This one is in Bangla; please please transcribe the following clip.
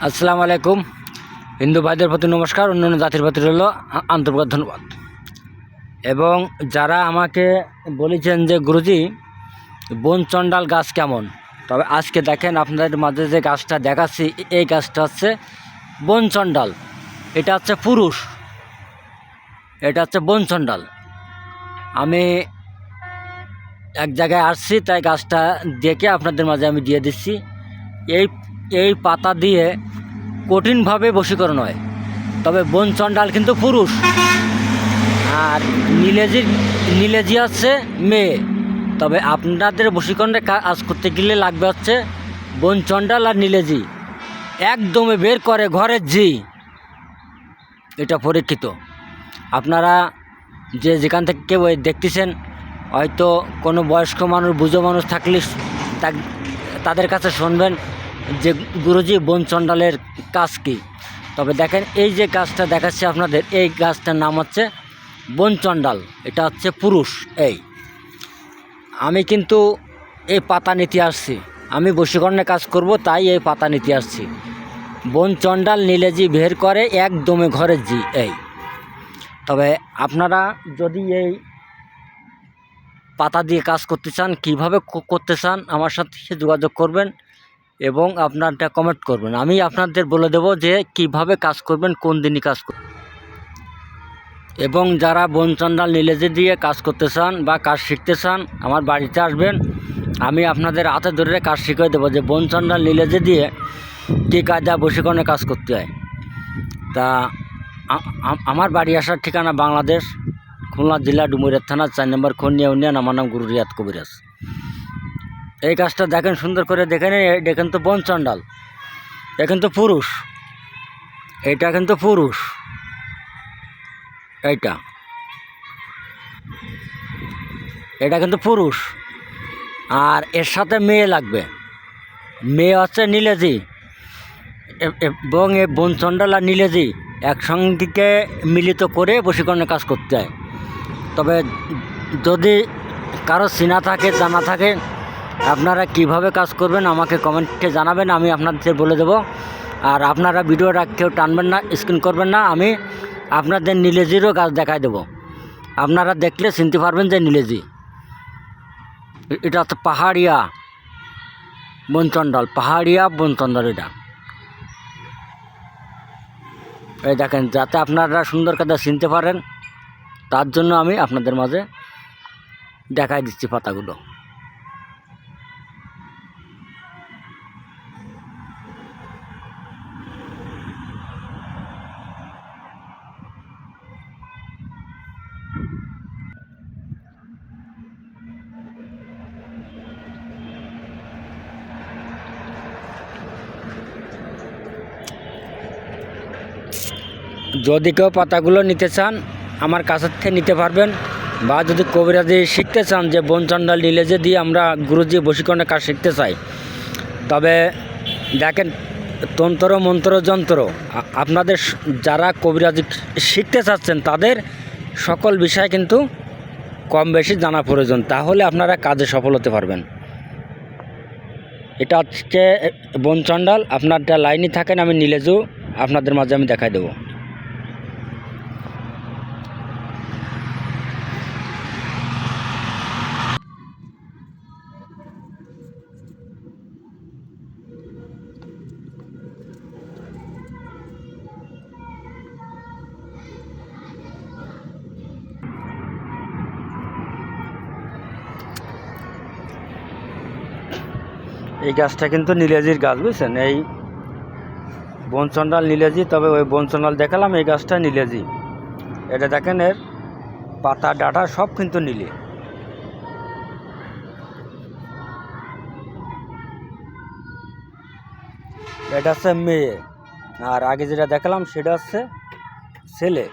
আসসালামু আলাইকুম। হিন্দু ভাইদের প্রতি নমস্কার, অন্যান্য জাতির প্রতি রইল আ- আন্তরিক ধন্যবাদ। এবং যারা আমাকে বলেছেন যে, গুরুজি বনচণ্ডাল গাছ কেমন? তবে আজকে দেখেন আপনাদের মাঝে যে গাছটা দেখাচ্ছি, এই গাছটা হচ্ছে বনচণ্ডাল এটা হচ্ছে পুরুষ। এটা হচ্ছে বনচণ্ডাল আমি এক জায়গায় আসছি, তাই গাছটা দেখে আপনাদের মাঝে আমি দিয়ে দিচ্ছি। এই এই পাতা দিয়ে কঠিনভাবে বশীকরণ হয়। তবে বনচণ্ডাল কিন্তু পুরুষ। আর নীলেজি নীলেজি হচ্ছে মেয়ে। তবে আপনাদের বশীকরণে কাজ করতে গেলে লাগবে হচ্ছে বনচণ্ডাল আর নীলেজি। একদমে বের করে ঘরের জি। এটা পরীক্ষিত। আপনারা যে যেখান থেকে কেউ দেখতেছেন, হয়তো কোনো বয়স্ক মানুষ বুঝো মানুষ থাকলে তাদের কাছে শুনবেন। যে গুরুজি বন বনচণ্ডালের কাজ কী? তবে দেখেন, এই যে গাছটা দেখাচ্ছি আপনাদের, এই গাছটার নাম হচ্ছে বনচণ্ডাল এটা হচ্ছে পুরুষ, এই। আমি কিন্তু এই পাতা নিতে আসছি। আমি বশীকরণে কাজ করব, তাই এই পাতা নিতে আসছি। বন বনচণ্ডাল নীলেজি বের করে, একদমে ঘরের জি, এই। তবে আপনারা যদি এই পাতা দিয়ে কাজ করতে চান, কীভাবে করতে চান, আমার সাথে যোগাযোগ করবেন। এবং আপনারটা কমেন্ট করবেন। আমি আপনাদের বলে দেব যে কীভাবে কাজ করবেন, কোন দিনই কাজ করবেন এবং যারা বনচণ্ডাল নিলেজে দিয়ে কাজ করতে চান বা কাজ শিখতে চান, আমার বাড়িতে আসবেন। আমি আপনাদের হাতে ধরে কাজ শিখিয়ে দেবো যে বনচণ্ডাল নিলেজে দিয়ে কী কায়দা বসীকরণে কাজ করতে হয়। তা আমার বাড়ি আসার ঠিকানা বাংলাদেশ, খুলনা জেলা ডুমুরিয়া থানা চার নম্বর খনিয়া ইউনিয়ন। আমার নাম গুরু রিয়াদ কবিরাজ। এই কাজটা দেখেন, সুন্দর করে দেখেন এই দেখেন তো বনচণ্ডাল এ কিন্তু পুরুষ। এটা কিন্তু পুরুষ। এইটা। এটা কিন্তু পুরুষ। আর এর সাথে মেয়ে লাগবে। মেয়ে হচ্ছে নীলেজি। এ- এবং এই বনচণ্ডাল আর নীলেজি একসঙ্গে মিলিত করে বশীকরণের কাজ করতে হয়। তবে যদি কারও চিনা থাকে জানা থাকে আপনারা কীভাবে কাজ করবেন আমাকে কমেন্টে জানাবেন, আমি আপনাদের বলে দেবো। আর আপনারা ভিডিওটা কেউ টানবেন না, স্ক্রিন করবেন না, আমি আপনাদের নীলেজিরও গাছ দেখাই দেবো। আপনারা দেখলে চিনতে পারবেন যে নীলেজি। এটা হচ্ছে পাহাড়িয়া বনচণ্ডাল পাহাড়িয়া বনচণ্ডাল এটা। এই দেখেন, যাতে আপনারা সুন্দর কথা চিনতে পারেন, তার জন্য আমি আপনাদের মাঝে দেখাই দিচ্ছি পাতাগুলো। যদি কেউ পাতাগুলো নিতে চান, আমার কাছের থেকে নিতে পারবেন। বা যদি কবিরাজি শিখতে চান যে বনচণ্ডাল নীলেজে দিয়ে আমরা গুরুজি বশীকরণের কাজ শিখতে চাই, তবে দেখেন তন্ত্র, মন্ত্র, যন্ত্র আপনাদের যারা কবিরাজি শিখতে চাচ্ছেন, তাদের সকল বিষয় কিন্তু কম বেশি জানা প্রয়োজন। তাহলে আপনারা কাজে সফল হতে পারবেন। এটা হচ্ছে বনচণ্ডাল আপনারটা লাইনই থাকেন, আমি নীলেজু, আপনাদের মাঝে আমি দেখাই দেবো। এই গাছটা কিন্তু নীলেজির গাছ, বুঝছেন? এই বনচণ্ডাল নীলেজি, তবে ওই বনচণ্ডাল দেখালাম, এই গাছটা নীলেজি। এটা দেখেন, এর পাতা, ডাটা সব কিন্তু নীলে। এটা হচ্ছে মেয়ে। আর আগে যেটা দেখালাম, সেটা হচ্ছে ছেলে।